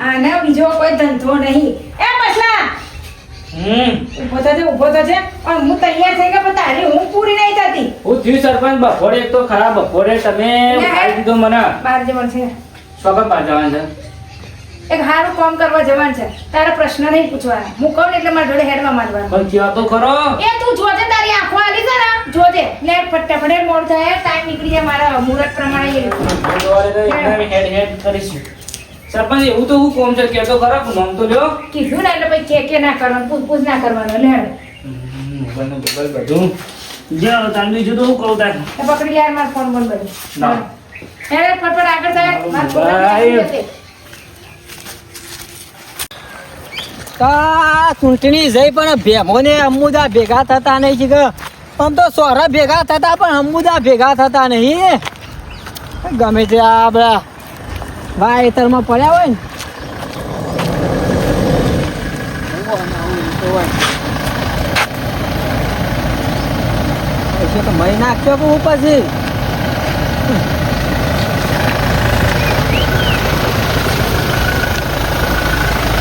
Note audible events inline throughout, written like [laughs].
આને બીજો કોઈ ધંધો નહીં. એ પછલા હમ. ઊભો થજે ઊભો થજે. પણ હું તૈયાર થઈ ગયો પણ તારી હું પૂરી નહીં થતી. હું થયું સરપંચ બપોરે તો ખરા બપોરે તમે દીધો મને. બહાર જવાનું છે. સ્વાગત બહાર જવાનું છે. એક સારું કામ કરવા જવાનું છે. તારા પ્રશ્ન નહીં પૂછવાના. હું કહું એટલે મારા જોડે હેડવા માંડવાનું. પણ કયો તો ખરો? એ તું જોજે તારી આંખો આલી છે ને. જોજે. ને ફટાફટ મોડ થાય. ટાઈમ નીકળી જાય મારા મુહૂર્ત પ્રમાણે હેડ. હેડ કરીશું. સરપંચ એવું તો હું કોમ છે? કે તો ખરા નામ તો લ્યો. કીધું ને એટલે પછી કે કે ના કરવાનું પૂછ પૂછ ના કરવાનું. લે હેડ. બધું જાઓ તાન બીજું તો હું કહું તાર પકડી લે મારા ફોન બંધ બધું ના. હેડ ફટફટ આગળ થાય. મારા આ ચૂંટણી જઈ પણ ભેમોને અમુદા ભેગા થતા નહીં છે કે. આમ તો સોરા ભેગા થતા પણ અમુદા ભેગા થતા નહીં. ગમે તે આ બધા વાયતરમાં પડ્યા હોય ને. તો મહી નાખ્યો કે પછી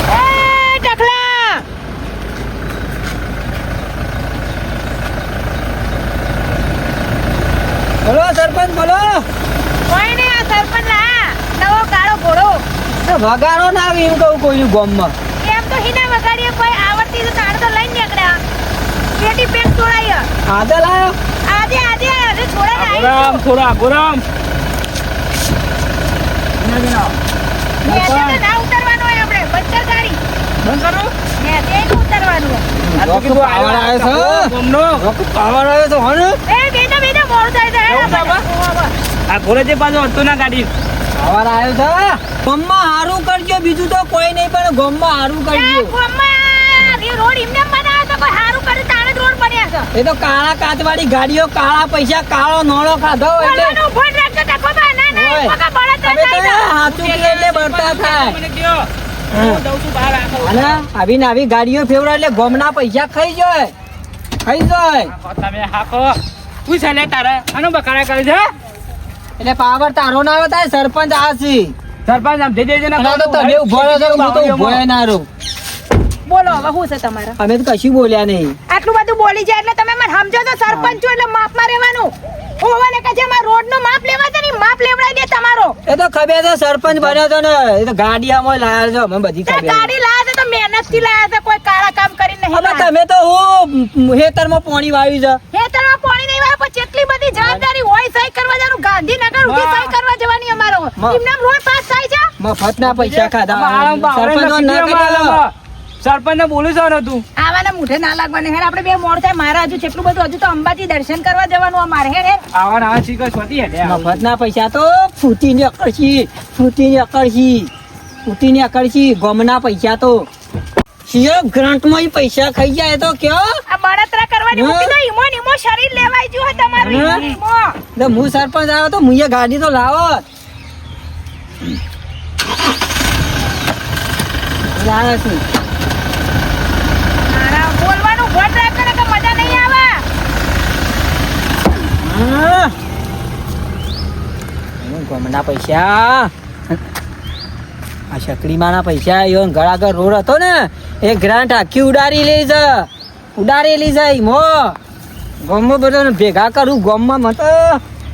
એ ટકલા બોલો સરપંચ બોલો કોઈ ને આ સરપંચ લા નવો કાળો ઘોડો વગાડો ના આવે એમ કહું કોઈ ગામમાં. એમ તો હિના વગાડીએ કોઈ આવડતી તો તાણ તો લઈને નીકળ્યા. પેટી પેટ છોડાય. આદલ લાયો આજે આજે આજે છોડાય આગોરામ થોડા ગોરામ ના ઉતરવાનું હોય આપણે બંદર ગાડી. બંધ કરો. ને તે ઉતરવાનું હોય. આ તો કીધું પાવર આવ્યો છે. ગમનો. પાવર આવ્યો તો હને એ બેટા બેટા મોડું થાય છે એવું છે બા? આ ઘોડે જે પાછો હતો ના ગાડી. પાવર આવ્યો છે ગમમાં હારું કરજો બીજું તો કોઈ નહીં પણ ગમમાં હારું કરજો. રોડ એમને બનાવ્યો તો કોઈ સારું કરે તારે રોડ બન્યા છે. એ તો કાળા કાચવાળી ગાડીઓ કાળા પૈસા કાળો નોળો ખાધો એટલે. ફોન રાખજો ટકો બા ના ના ઓય. પગા બળદ તમે તો હાચું એટલે બળતા થાય. અને આવી ને આવી ગાડીઓ ફેવરા એટલે ગમના પૈસા ખાઈ જાય. ખાઈ જાય. હાંકો તમે હાકો શું લે તારે. આનું બકારા કરે છે એટલે પાવર તારો ના આવે સરપંચ આ છે સરપંચ આમ જઈ જઈને ના આ તો તમે ઊભો રહો છો હું તો ઊભો ના રહું બોલો હવે શું છે તમારે? અમે તો કશું બોલ્યા નહીં. આટલું બધું બોલી જાય એટલે તમે મને સમજો તો સરપંચ છો એટલે માપમાં રહેવાનું. ઓવાને કહે છે રોડ રોડનું માપ લેવા છે ને માપ લેવડાવી દે તમારો. એ તો ખબર છે સરપંચ બન્યો તો ને એ તો ગાડી આમાં લાયા છો અમે બધી ખબર ગાડી લાયા છે. તો મહેનતથી લાયા છે કોઈ કાળા કામ કરી નહીં હવે તમે તો હું હેતરમાં પાણી વાવ્યું છે ખેતરમાં પાણી નહીં વાળે પછી એટલી બધી જવાબદારી હોય સહી કરવા જવાનું ગાંધીનગર ઊભી સહી કરવા જવાની અમારો. એમને રોડ પાસ થાય છે? મફતના પૈસા ખાધા. સરપંચો ના છે સરપંચ ને બોલું છે ને તું. આવાના મુઠે ના લાગવાની હેર આપણે બે મોડ થાય મારા હજુ કેટલું બધું હજુ તો અંબાજી દર્શન કરવા જવાનું અમારે હેડ હેર આવા આવા ચીકસ સ્વતી હે મફત ના પૈસા તો ફૂટીને અકળશી ફૂટીને અકળશી ફૂટીને અકળશી ગમના પૈસા તો. શિયો ગ્રાન્ટમાં ઈ પૈસા ખાઈ જાય તો કયો? આ બળતરા કરવાની. મૂકી દો ઈમો ઈમો શરીર લેવાઈ ગયું તમારું ઈમો. તો હું સરપંચ આવ્યો તો મુએ ગાડી તો લાવો. લાવે છું. મારા બોલવાનું ભોટ રાખો કે મજા નહીં આવે? ગમના પૈસા. આ શકડીમાંના પૈસા યો ઘર આગળ રોડ હતો ને, એ ગ્રાન્ટ આખી ઉડાડી લઈ છે ઉડાડી લઈ જાય મો. ગોમમાં બધાને ભેગા કરું, ગમમાં મત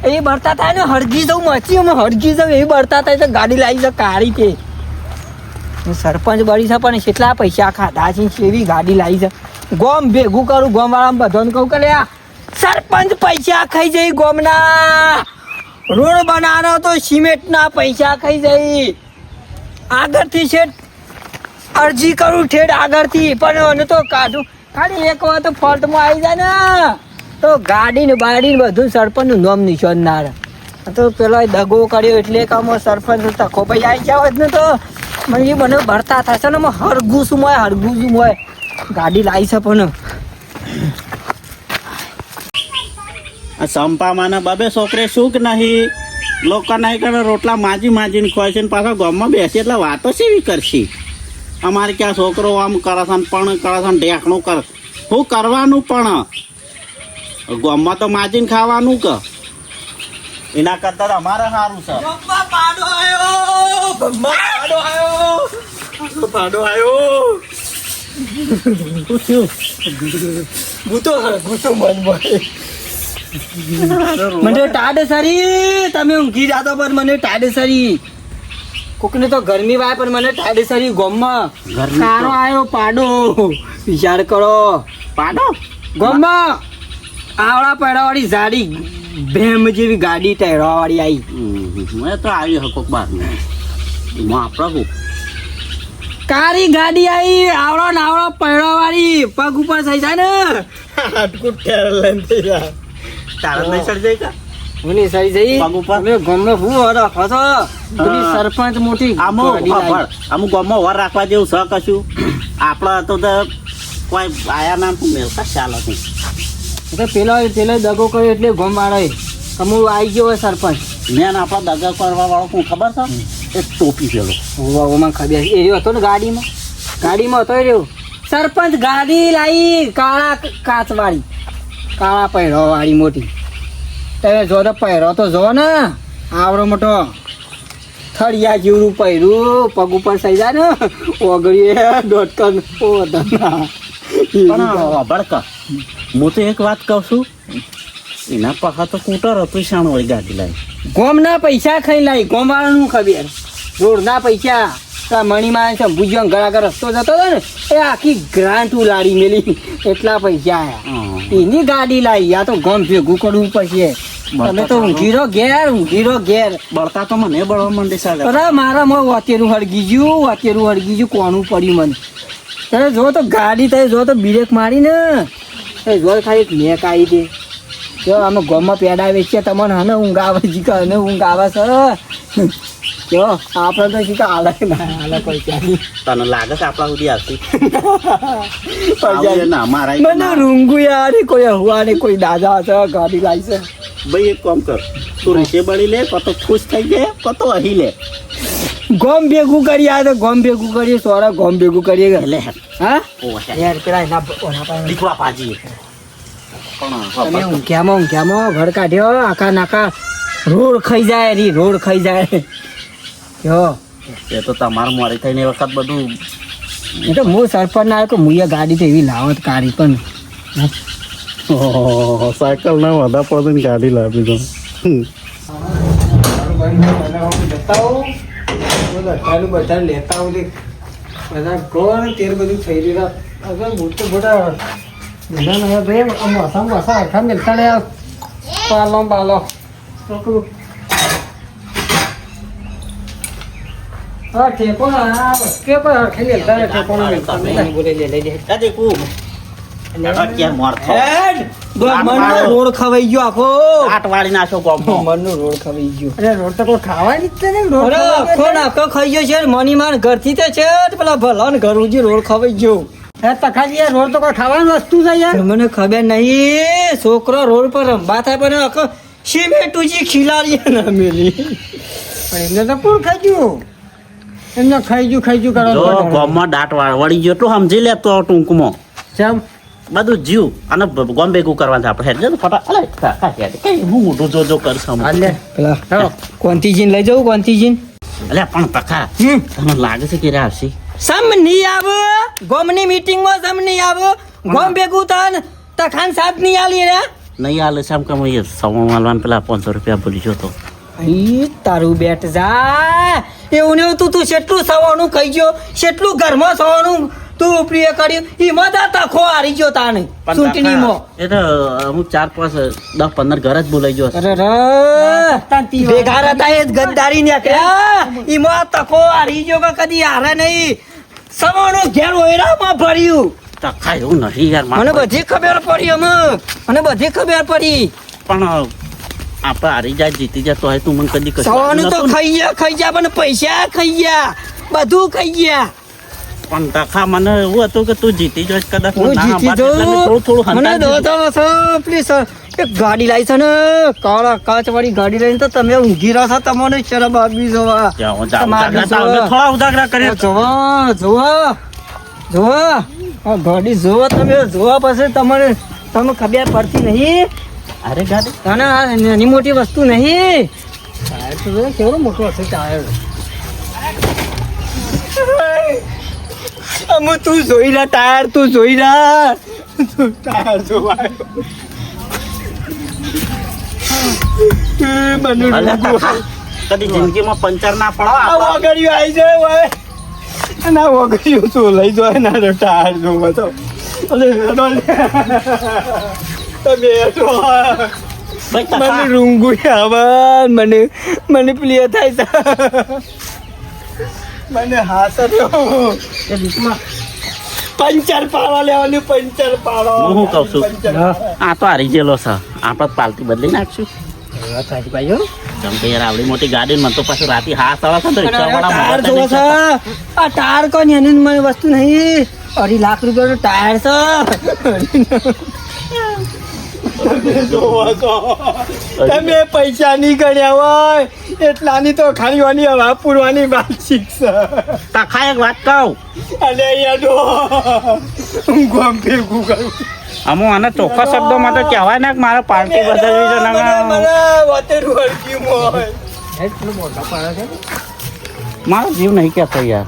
એ બળતા થાય ને, હળગી જવું મચી અમે હળગી જવું એ બળતા થાય તો ગાડી લાવી છે કાળી તે સરપંચ બળી છે પણ કેટલા પૈસા ખાધા છે, કેવી ગાડી લાવી છે ગોમ ભેગું કરું ગોમવાળા બધાને કહું કે, લ્યા, સરપંચ પૈસા ખાઈ જઈ ગોમના. રોડ બનાવવાનો તો સિમેન્ટના પૈસા ખાઈ જઈ આગળથી છે, અરજી કરું ઠેડ આગળથી, પણ મને તો કાઢું. ખાલી એક વાર તો ફોલ્ટમાં આવી જાય ને. તો ગાડી ને બાડી ને બધું સરપંચનું નામ નિશાન ના રહે તો પેલો દગો કર્યો એટલે કામ સરપંચ તકો ભાઈ આવી જાવ ને તો. મને મને ભરતા થશે ને મને હરગું શું હોય હરગું શું હોય ગાડી લાવી છે પણ. સંપામાના બાબે છોકરે શું કે નહીં. લોકો નહીં કરે રોટલા માજી માજીને ખોય છે ને પાછા ગામમાં બેસી એટલે વાતો સેવી કરશે? અમારે ક્યાં છોકરો આમ કરે છે પણ કરે છે ઢેકણું કરે. શું કરવાનું પણ? ગામમાં તો માજીને ખાવાનું કે? એના કરતા તો અમારે સારું છે. પાડો આવ્યો પાડો આવ્યો પાડો આવ્યો ભૂતો ભૂતો મન [laughs] મને ટાડે સારી. તમે ઊંઘી જાતો પણ મને ટાઢ સરી. કોકને તો ગરમી વાય પણ મને ટાડે સારી ગોમમાં. ગરમી સારો આયો પાડો. વિચાર કરો. પાડો? ગોમમાં આવડા પડાવાળી જાડી ભેમ જેવી ગાડી ટેરવા વાળી આવી મેં તો આવી હકો બાર આપણે શું કારી ગાડી આવી આવડો નાવડો આવડો પૈડો વાળી પગ ઉપર થઈ જાય ને. હાટકું ટેર લઈને થઈ જાય. તારા નહીં કા? જઈ? હું હરો. સરપંચ મોટી. ગામમાં રાખવા જેવું છે કશું? આપણા તો કોઈ આયા નામ તું મેળતા ચાલે પેલો પેલો દગો કર્યો એટલે ગોમ વાળો કમુ આવી ગયો હોય સરપંચ. મેન આપણા દગા કરવા વાળો શું ખબર છે? એ ટોપી પેલો. ઓમાં ખબર એ હતો ને ગાડીમાં? ગાડીમાં હતો રહ્યો સરપંચ ગાડી લાવી કાળા કાચ વાળી કાળા પહેરો વાળી મોટી. તમે જો તો પહેરો તો જો ને. આવડો મોટો. થળિયા જેવડું પહેર્યું પગ ઉપર થઈ જાય ને. ઓગળીએ દોઢકન પણ ભડક હું તો એક વાત કહું છું. એના પાછા તો કૂટર પૈસાનો હોય ગાડી લાવી ગોમના પૈસા ખાઈ લાવી ગોમવાળાનું ખબર. રોડના પૈસા. મણીમાં શંભુજીઓ ગળાગર રસ્તો જતો હતો ને એ આખી ગ્રાન્ટ ઉલાડી મેલી. એટલા પૈસા આયા. એની ગાડી લાવી આ તો ગમ ભેગું કરવું પછી તમે તો ઊંઘી રહો ઘેર ઊંઘી રહો ઘેર. બળતા તો મને બળવા માંડે સાહેબ અરે મારા મો વાતેરું હળગી ગયું વાતેરું હળગી ગયું કોનું પડ્યું મને? તમે જો તો ગાડી તમે જો તો બ્રેક મારી ને એ જો ખાલી મેક આવી દે. જો અમે ગોમાં પેડા વેચીએ તમને હને ઊંઘ આવે જીકા હને ઊંઘ આવે છે જો આપણે તો શું હાલે ના. હાલે પૈસાની તને લાગે છે આપણા સુધી [laughs] આવતી. ના મારા મને રૂંગુ યાર કોઈ હુવા ને કોઈ દાદા છે ગાડી લાવી છે. ભાઈ એક કામ કર. તું રીસે બળી લે કતો ખુશ થઈ જાય કતો અહી લે. ગોમ ભેગું કરીએ આ તો ગોમ ભેગું કરીએ સોરા ગોમ ભેગું કરીએ. એટલે હા? યાર પેલા એના ઓના પાસે દીકવા પાજી. તમે ઊંઘ્યામાં ઊંઘ્યામાં ઘર કાઢ્યો આખા નાકા રોડ ખાઈ જાય રી રોડ ખાઈ જાય. જો એ તો તમારું મોડી થઈને વખત બધું એ તો હું સરપંચ ના આવ્યો કે મુએ ગાડી તો એવી લાવત કાઢી પણ. સાયકલ ના વધા પડે ગાડી લાવી તો. બધા લેતા આવું બધા કોણ તેર બધું થઈ રહ્યું. અગર બધા ને ભાઈ આખા મિલતા ને પાલો પાલો. હા ઠેકો ના કે પર હરખે લેતા ઠેકો ના બોલે લે લઈ જાય મોર મની માન ઘરથી થી છે પેલા ભલા ને ઘર ઉજી રોડ ખવાઈ ગયો. હે તખાજી રોડ તો કોઈ ખાવાની વસ્તુ છે યાર? મને ખબર નહીં છોકરો રોડ પર રંબા થાય પણ આખો સિમેન્ટ ઉજી ખીલાડી ના મેલી પણ એમને તો કોણ ખાઈ ગયું એમને ખાઈજુ ખાઈજુ કરો જો ગોમમાં દાંત વળી ગયો એટલું સમજી લે તો ટૂંકમાં. ચમ બધું જીવ અને ગોમ ભેગું કરવાનું છે આપણે. હેડ જો ફટા અલે. કઈ હું મોટું જો જો કરશું અલે પેલા કોંતીજીને લઈ જવું કોંતીજીને અલે પણ પકા તમને લાગે છે કે રે આવશે? સમ નહીં આવો ગોમની મીટિંગમાં સમ નહીં આવો. ગોમ ભેગું તન તખાન સાથ નહીં આલી રે. નહીં આલે આમ કે હું સવા માલવાન પેલા પાંચસો રૂપિયા ભૂલી જો તો. ઈ તારું બેટ જા. એવું ને તું તું કેટલું સવાનું કહી ગયો કેટલું ઘરમાં સવાનું તું પ્રિય કર્યું ઈ મદા તખો હારી ગયો તાને ચૂંટણીમાં. એ તો અમુક ચાર પાંચ દસ પંદર ઘર જ બોલાઈ ગયો અરે રે. ભેગા હતા એ ગદ્દારી નીકળ્યા ઈમાં તખો હારી ગયો કે કદી હારે નહીં. સવાનું ઘેર ઓયરામાં ભર્યું. તખા એવું નથી યાર મને બધી ખબર પડી અમે મને બધી ખબર પડી. પણ આપણે હારી જાય જીતી જતો હોય તું મને કદી કશું તો ખાઈ ગયા ખાઈ ગયા પણ પૈસા ખાઈ ગયા બધું ખાઈ ગયા પણ તખા મને એવું હતું કે તું જીતી જોઈશ કદાચ હું જીતી થોડું મને છો પ્લીઝ એક ગાડી લાવી છે ને કાળા કાચ વાળી ગાડી લઈને તો તમે ઊંઘી રહ્યા છો તમને શરમ આવી જવા. તમારે. થોડા ઉદાગરા કરીએ. જોવા જોવા જોવા. આ ગાડી જોવા તમે જોવા પછી તમને તમને ખબર પડતી નહીં. અરે ગાડી. તને આ નાની મોટી વસ્તુ નહીં. ટાયર તો જોયો કેવડો મોટો હશે ટાયર. અમુ તું જોઈ લે ટાયર તું જોઈ તું ટાયર જોવાયો. કદી જિંદગીમાં પંચર ના પડો આ વગડિયું આઈ જાય અને આ વગડિયું લઈ જાય ના ટાયર જોવા તો. અરે. તમે. ભાઈ મને રૂંગું આવે મને મને પ્રિય થાય છે. મને હાસ એ બીચમાં પંચર પાડવા લેવાનું પંચર પાડો. હું શું કહું છું? આ તો હારી ગયેલો છે. આપણે પાલટી બદલી નાખશું. આવડી મોટી ગાડી મને તો પાછું રાતે છે અને આ ટાયર છે. આ કોની એની મને વસ્તુ નહીં. અઢી લાખ રૂપિયાનું ટાયર છે. તમે જોવો છો. તમે પૈસા નહીં કર્યા હોય એટલાની તો ખાલી વાની હવા પૂરવાની વાત શીખશે તખા એક વાત કહું. અલે યાદો. હું ગોમ ભેગું કરું. અમુ આને ચોખ્ખા શબ્દોમાં તો કહેવાય ને કે મારા પાર્ટી બદલવી છે ના મારો જીવ નહીં કહેતો યાર?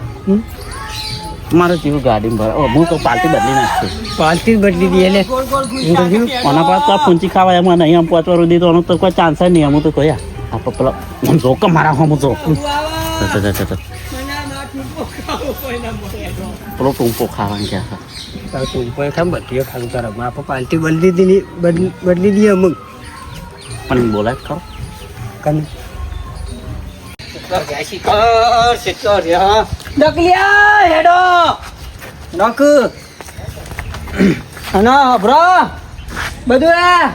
મારો જીવ ગાડીમાં ભરે ઓ, હું તો પાલટી બદલી નાખતી પાલટી બદલી દી એટલે. ઓના પાસે તો આ પૂંચી ખાવા એમાં નહીં આમ પહોંચવા રૂધી તો તો કોઈ ચાન્સ જ નહીં હું તો કોઈ આ. તો પેલો આમ જો કે મારા હું તો પેલો ટૂંપો ખાવાનું કે ટૂંપો ખાવાનું ક્યાં આપણે પાલટી બદલી દીધી બદલી દઈએ અમુક. પણ બોલાય જ ખરો. ડકલિયા હેડો. નક. અને બ્રો બધું એ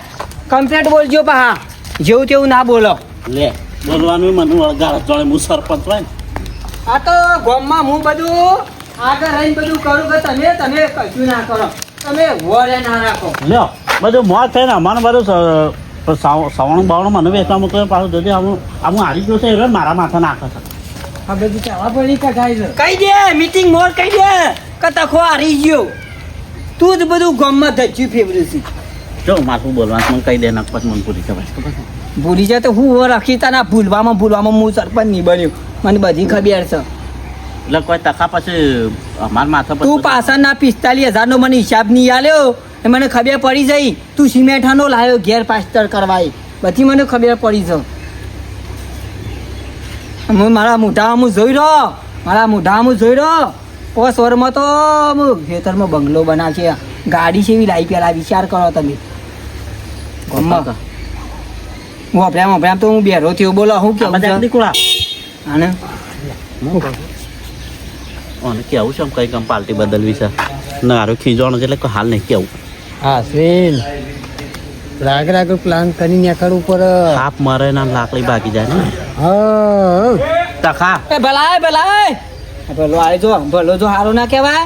કમ્પ્લેટ બોલજો પા જેવું તેવું ના બોલો. લે બોલવાનું મને વળગાડ. જોડે હું સરપંચ હોય ને. આ તો ગામમાં હું બધું આગળ રહીને બધું કરું કે તમે તમે કશું ના કરો. તમે વરે ના રાખો. લ્યો બધું મોત થાય ને અમારે બધું સાવ- સવાણું બાવણું મને વેચવા મોકલે પાછું. જોજે આમ આમ હારી ગયો છે મારા માથે નાખે છે. આ બધું ચાવા પડી કઢાઈ છે? કહી દે મીટિંગ મોર કહી દે. કે તખો હારી ગયો. તું જ બધું ગામમાં ધચ્યું ફેવર્યું છે. જો માથું બોલવાનું મને કહી દે નાખ પછી મને પૂરી ખબર છે. ખબર છે? ભૂલી જાય તો હું રાખી તને ભૂલવામાં ભૂલવામાં હું સરપંચ નહીં બન્યો. મને બધી ખબર છે. એટલે કોઈ તખા પછી અમારા માથા પર તું પાછળના પિસ્તાલીસ હજારનો મને હિસાબ નહીં આલ્યો. એ મને ખબર પડી જઈ. તું સિમેઠાનો લાવ્યો ઘેર પાસ્ટર કરવાય. બધી મને ખબર પડી છે. હું મારા મોઢામાં હું જોઈ રહ્યો. મારા મોઢામાં હું જોઈ રહ્યો. ઓ સ્વરમાં તો હું ખેતરમાં બંગલો બનાવશે. ગાડી છે એવી લાવી પેલા વિચાર કરો તમે. ગામમાં હું અભ્યામ અભ્યામ તો હું બેરો થયો. બોલો હું કે કેવું છે? આને અને? કેવું છે? આમ કઈ કામ પાર્ટી બદલવી છે. નારો ખીજવાનો છે એટલે કોઈ હાલ નહીં કેવું. હા સ્વેન રાગ રાગ પ્લાન કરીને નીકળવું ઉપર. આપ મારે ના લાકડી બાકી જાય ને. હા. તખા. એ ભલાય ભલાય. ભલો આય જો ભલો જો હારો ના કહેવાય.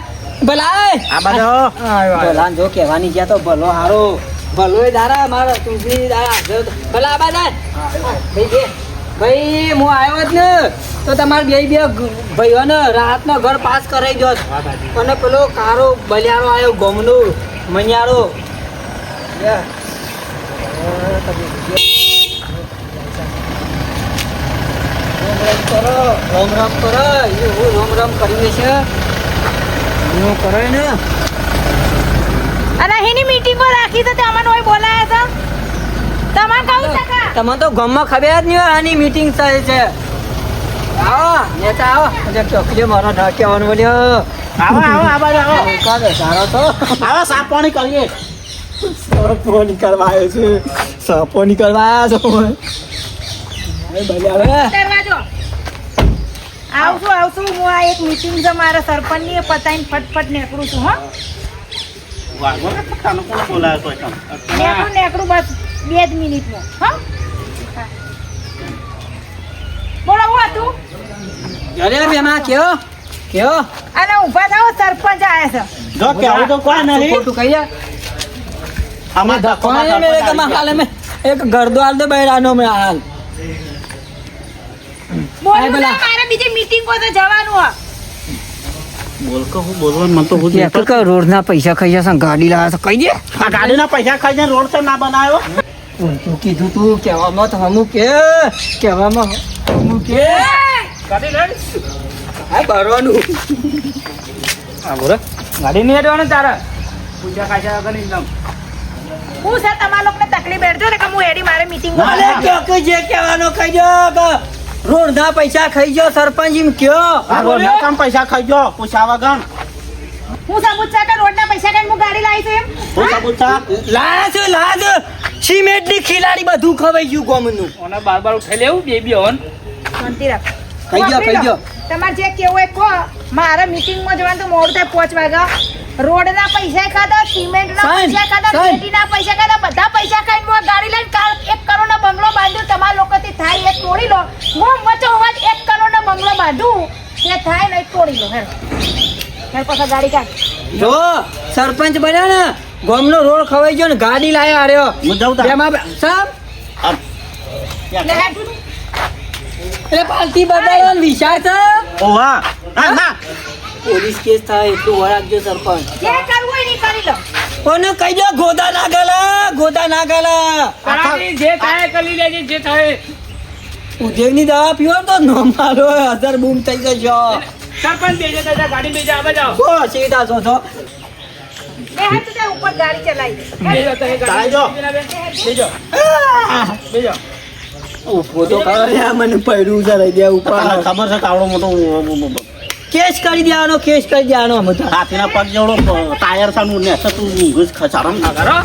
ભલાય. આ બાજો ભલા જો કહેવાની ગયા તો ભલો હારો. ભલો એ દારા મારા તુલસી દારા. ભલા બાજા ભાઈ બે. ભાઈ હું આવ્યો જ ને. તો તમારે બે બે ભાઈઓને રાતનો ઘર પાસ કરાવી દો અને પેલો કારો બલિયારો આવ્યો ગમનું મણિયારો લે. હવે તમે રામ રામ કરો રામ રામ કરો એ હું રામ રામ કરીએ છે હું કરે ને અને એની મીટિંગો રાખી તો તમને હોય બોલાયા છે તમારે કહું તમને તો ગામમાં ખબર જ નહીં હોય આની મીટિંગ થાય છે. આવો નેતા આવો. એટલે ચોકલીઓ મારો ના કહેવાનું બોલ્યો. આવો આવો આ બાજુ આવો. સારો તો આવો સાફ પાણી કરીએ. સાપો નીકળવા આવ્યો છે સાપો નીકળવા આવ્યા છો આવશું આવશું હું આ એક મીટિંગ છે મારા સરપંચની પતાઈને ફટફટ નીકળું છું હો. બસ બે જ મિનિટમાં હો. બોલો હું હતું? અરે બેમાં કયો કયો અને ઊભા થાઓ સરપંચ આવે છે. જો કેવું તો કોઈ નહીં. ખોટું કહી જા આમાં ધક્કો મેરે કમા હાલે મેં એક ગરદો હાલ દે બૈરાનો મેં હાલ. બોલું આય મારે બીજી મીટિંગ તો જવાનું હો બોલ કે હું બોલવાનું મને તો હું જ નહીં રોડ ના પૈસા ખાઈ જશે ગાડી લાવે છે કહી દે. આ ગાડીના પૈસા ખાઈને રોડ તો ના બનાવ્યો? તું કીધું તું કહેવામાં તો હમું કે કહેવામાં હમું કે. ગાડી લઈ હા ભરવાનું. હા બોલો. ગાડી નહીં હેડવાનું તારા? પૂજા કાચા વગર એકદમ હું સર તમારા લોકોને તકલીફ બેઠજો ને કે હું એડી મારે મીટિંગ અરે કયો કે જે કહેવાનો કહી દો કે રોડના પૈસા ખાઈ ગયો સરપંચ એમ કયો. રોડના કામ પૈસા ખાઈ જો પૂછા વગર હું સાબુત છે કે રોડના પૈસા કઈ હું ગાડી લાવી છું એમ? પૂછા છે લાજ લાજ. સિમેન્ટની ખિલાડી બધું ખવાઈ ગયું ગોમનું. ઓને બાર બાર ઉઠાઈ લેવું બે ઓન હોન? શાંતિ રાખ. કહી દ્યો, કહી દ્યો. તમારે જે કેવું હોય કહો. મારે મીટિંગમાં જવાનું તો મોડું થાય પાંચ વાગ્યા. રોડના પૈસા ખાધા સિમેન્ટના પૈસા ખાધા. ખેતીના પૈસા ખાધા બધા પૈસા ખાઈને હું ગાડી લઈને કાલ એક કરોડનો બંગલો બાંધ્યો તમારા લોકોથી થાય એ તોડી લો. હું મચો અવાજ એક કરોડનો બંગલો બાંધું એ થાય ને તોડી લો હેર હેર પાછા ગાડી કાઢ. જો સરપંચ બન્યા ને ગોમનો રોડ ખવાઈ ગયો ને ગાડી લાયા આર્યો હું જાઉં તા. એમાં સાહેબ? આ, લે હેર. એટલે પાલતી બદલાયો વિચાર સાહેબ. ઓવા હા ના. પોલીસ કેસ થાય એટલું વળાકજો સરપંચ. જે કરવું એની કરી લો. કોને કહી દો ગોદા ના ગલા ગોદા ના ગલા જે થાય કરી લેજે જે થાય. ઉદ્યોગની દવા પીવો તો નો મારો હજાર બૂમ થઈ જશો. સરપંચ બેજે દાદા ગાડી બેજે આવે જાઓ ઓ સીધા છો છો બે હાથ સુધી ઉપર ગાડી ચલાવી. બેજો તમે ગાડી જો. બેજો બેજો ઊભો તો કરો મને પડ્યું છે રહી દે ઉપર ખબર છે કાવડો મોટો કેસ કરી દેવાનો કેસ કરી દેવાનો અમે તો હાથીના પગ જેવડો ટાયર સાનું ને તું ઊંઘ જ ખચારમ આ કરો.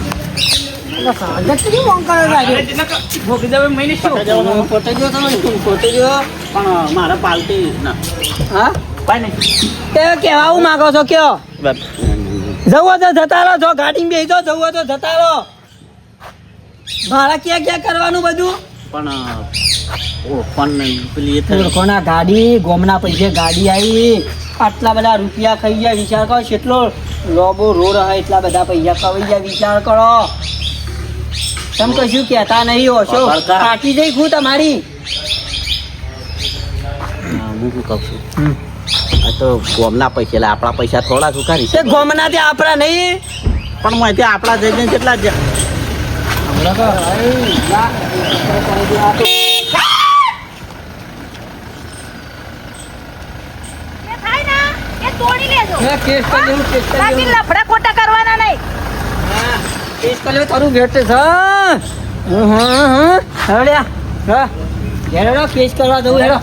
છે મારે પાલટી ના. હા? કેવા આવું માગો છો કયો? જવો તો જતા રહો જો ગાડી બેસી દો જવો તો જતા રહો મારા ક્યાં ક્યાં કરવાનું બધું? પણ પણ પેલી કોના ગાડી ગોમના પૈસે ગાડી આવી. આટલા બધા રૂપિયા ખાઈ ગયા વિચાર કરો કેટલો લોબો રોડ હોય એટલા બધા પૈસા ખાઈ ગયા વિચાર કરો. તમે કશું કહેતા નહીં હોશો. કાઢી જઈ ખું તમારી? હું શું કહું છું? આ તો ગોમના પૈસા એટલે આપણા પૈસા થોડા શું કરી તે ગોમના તે આપણા નહીં પણ હું અહીંથી આપણા જઈ જઈને કેટલા જ જે લફડા ખોટા કરવાના નહીં હા, કરી તારું ભેટ છે હં, હં, હં. હેડો હા. હેડો, હેડો, કેસ કરવા જવું હેડો